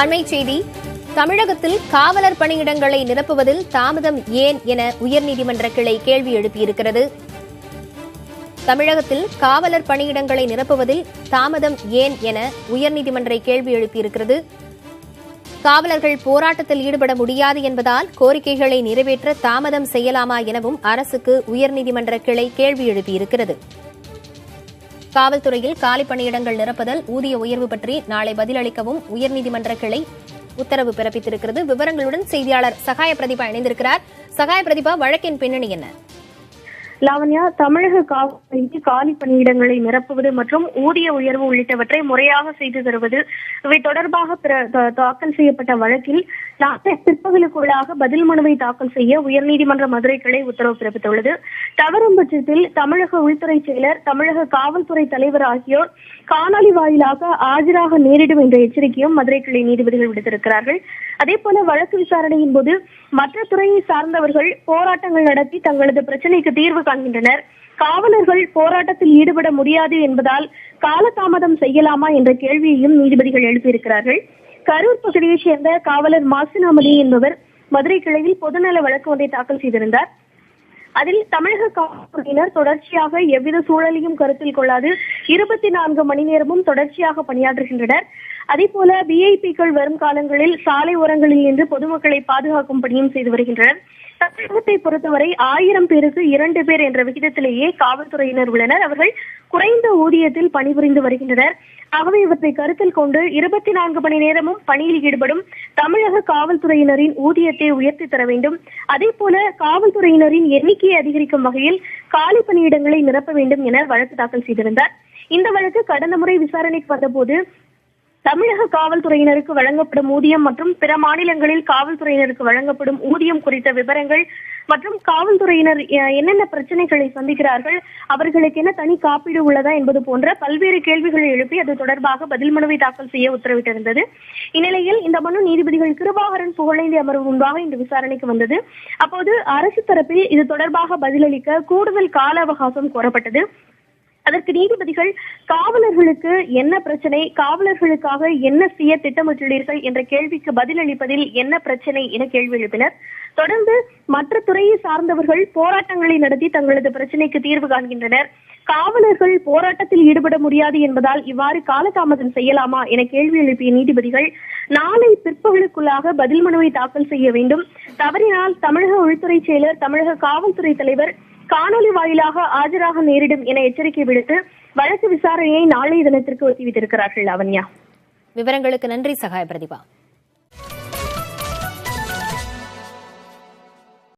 அண்மை செய்தி. தமிழகத்தில் காவலர் பணியிடங்களை நிரப்புவதில் தாமதம் ஏன் என உயர்நீதிமன்ற கிளை கேள்வி எழுப்பியிருக்கிறது. தமிழகத்தில் காவலர் பணியிடங்களை நிரப்புவதில் தாமதம் ஏன் என உயர்நீதிமன்ற கேள்வி எழுப்பியிருக்கிறது. காவலர்கள் போராட்டத்தில் ஈடுபட முடியாது என்பதால் கோரிக்கைகளை நிறைவேற்ற தாமதம் செய்யலாமா எனவும் அரசுக்கு உயர்நீதிமன்ற கிளை கேள்வி எழுப்பியிருக்கிறது. காவல்துறையில் காலி பணியிடங்கள் நிரப்புதல் ஊதிய உயர்வு பற்றி நாளை பதிலளிக்கவும் உயர்நீதிமன்ற கிளை உத்தரவு பிறப்பித்திருக்கிறது. விவரங்களுடன் செய்தியாளர் சகாய பிரதிபா இணைந்திருக்கிறார். சகாய பிரதிபா வழக்கின் பின்னணி என்ன? லாவண்யா தமிழக காவல்துறைக்கு காலி பணியிடங்களை நிரப்புவது மற்றும் ஊதிய உயர்வு உள்ளிட்டவற்றை முறையாக செய்து தருவது இவை தொடர்பாக பிற- தாக்கல் செய்யப்பட்ட வழக்கில் பிற்பகலுக்குள்ளாக பதில் மனுவை தாக்கல் செய்ய உயர்நீதிமன்ற மதுரை கிளை உத்தரவு பிறப்பித்துள்ளது. தவறும் பட்சத்தில் தமிழக உள்துறை செயலர் தமிழக காவல்துறை தலைவர் ஆகியோர் காணொலி வாயிலாக ஆஜராக நேரிடும் என்ற எச்சரிக்கையும் மதுரை கிளை நீதிபதிகள் விடுத்திருக்கிறார்கள். அதே போல வழக்கு விசாரணையின் போது மற்ற துறையை சார்ந்தவர்கள் போராட்டங்கள் நடத்தி தங்களது பிரச்சனைக்கு தீர்வு காண்கின்றனர். காவலர்கள் போராட்டத்தில் ஈடுபட முடியாது என்பதால் காலதாமதம் செய்யலாமா என்ற கேள்வியையும் நீதிபதிகள் எழுப்பியிருக்கிறார்கள். கரூர் பகுதியைச் சேர்ந்த காவலர் மாசினாமணி என்பவர் மதுரை கிளையில் பொதுநல வழக்கு ஒன்றை தாக்கல் செய்திருந்தார். அதில் தமிழக காவல்துறையினர் தொடர்ச்சியாக எவ்வித சூழலையும் கருத்தில் கொள்ளாது இருபத்தி நான்கு மணி நேரமும் தொடர்ச்சியாக பணியாற்றுகின்றனர். அதே போல விஐபிக்கள் வரும் காலங்களில் சாலை ஓரங்களில் நின்று பொதுமக்களை பாதுகாக்கும் பணியும் செய்து வருகின்றனர். தமிழகத்தை பொறுத்தவரை ஆயிரம் பேருக்கு இரண்டு பேர் என்ற விகிதத்திலேயே காவல்துறையினர் உள்ளனர். அவர்கள் குறைந்த ஊதியத்தில் பணிபுரிந்து வருகின்றனர். ஆகவே இவற்றை கருத்தில் கொண்டு இருபத்தி நான்கு மணி நேரமும் பணியில் ஈடுபடும் தமிழக காவல்துறையினரின் ஊதியத்தை உயர்த்தி தர வேண்டும். அதே போல காவல்துறையினரின் எண்ணிக்கையை அதிகரிக்கும் வகையில் காலி பணியிடங்களை நிரப்ப வேண்டும் என வழக்கு தாக்கல் செய்திருந்தார். இந்த வழக்கு கடந்த முறை விசாரணைக்கு வந்தபோது தமிழக காவல்துறையினருக்கு வழங்கப்படும் ஊதியம் மற்றும் பிற மாநிலங்களில் காவல்துறையினருக்கு வழங்கப்படும் ஊதியம் குறித்த விவரங்கள் மற்றும் காவல்துறையினர் அஹ், என்னென்ன பிரச்சனைகளை சந்திக்கிறார்கள் அவர்களுக்கு என்ன தனி காப்பீடு உள்ளதா என்பது போன்ற பல்வேறு கேள்விகளை எழுப்பி அது தொடர்பாக பதில் மனுவை தாக்கல் செய்ய உத்தரவிட்டிருந்தது. இந்நிலையில் இந்த மனு நீதிபதிகள் கிருபாகரன் புகழேந்தி அமர்வு முன்பாக இன்று விசாரணைக்கு வந்தது. அப்போது அரசு தரப்பில் இது தொடர்பாக பதிலளிக்க கூடுதல் கால அவகாசம் கோரப்பட்டது. அதற்கு நீதிபதிகள் காவலர்களுக்கு என்ன பிரச்சனை காவலர்களுக்காக என்ன செய்ய திட்டமிட்டுள்ளீர்கள் என்ற கேள்விக்கு பதிலளிப்பதில் என்ன பிரச்சனை என கேள்வி எழுப்பினர். தொடர்ந்து மற்ற துறையை சார்ந்தவர்கள் போராட்டங்களை நடத்தி தங்களது பிரச்சனைக்கு தீர்வு காண்கின்றனர். காவலர்கள் போராட்டத்தில் ஈடுபட முடியாது என்பதால் இவ்வாறு காலதாமதம் செய்யலாமா என கேள்வி எழுப்பிய நீதிபதிகள் நாளை பிற்பகலுக்குள்ளாக பதில் மனுவை தாக்கல் செய்ய வேண்டும். தவறினால் தமிழக உள்துறை செயலர் தமிழக காவல்துறை தலைவர் காணொலி வாயிலாக ஆஜராக நேரிடும் என எச்சரிக்கை விடுத்து வழக்கு விசாரணையை நாளைய தினத்திற்கு ஒத்திவிட்டிருக்கிறார்கள் அவன்யா விவரங்களுக்கு நன்றி சகாய பிரதிபா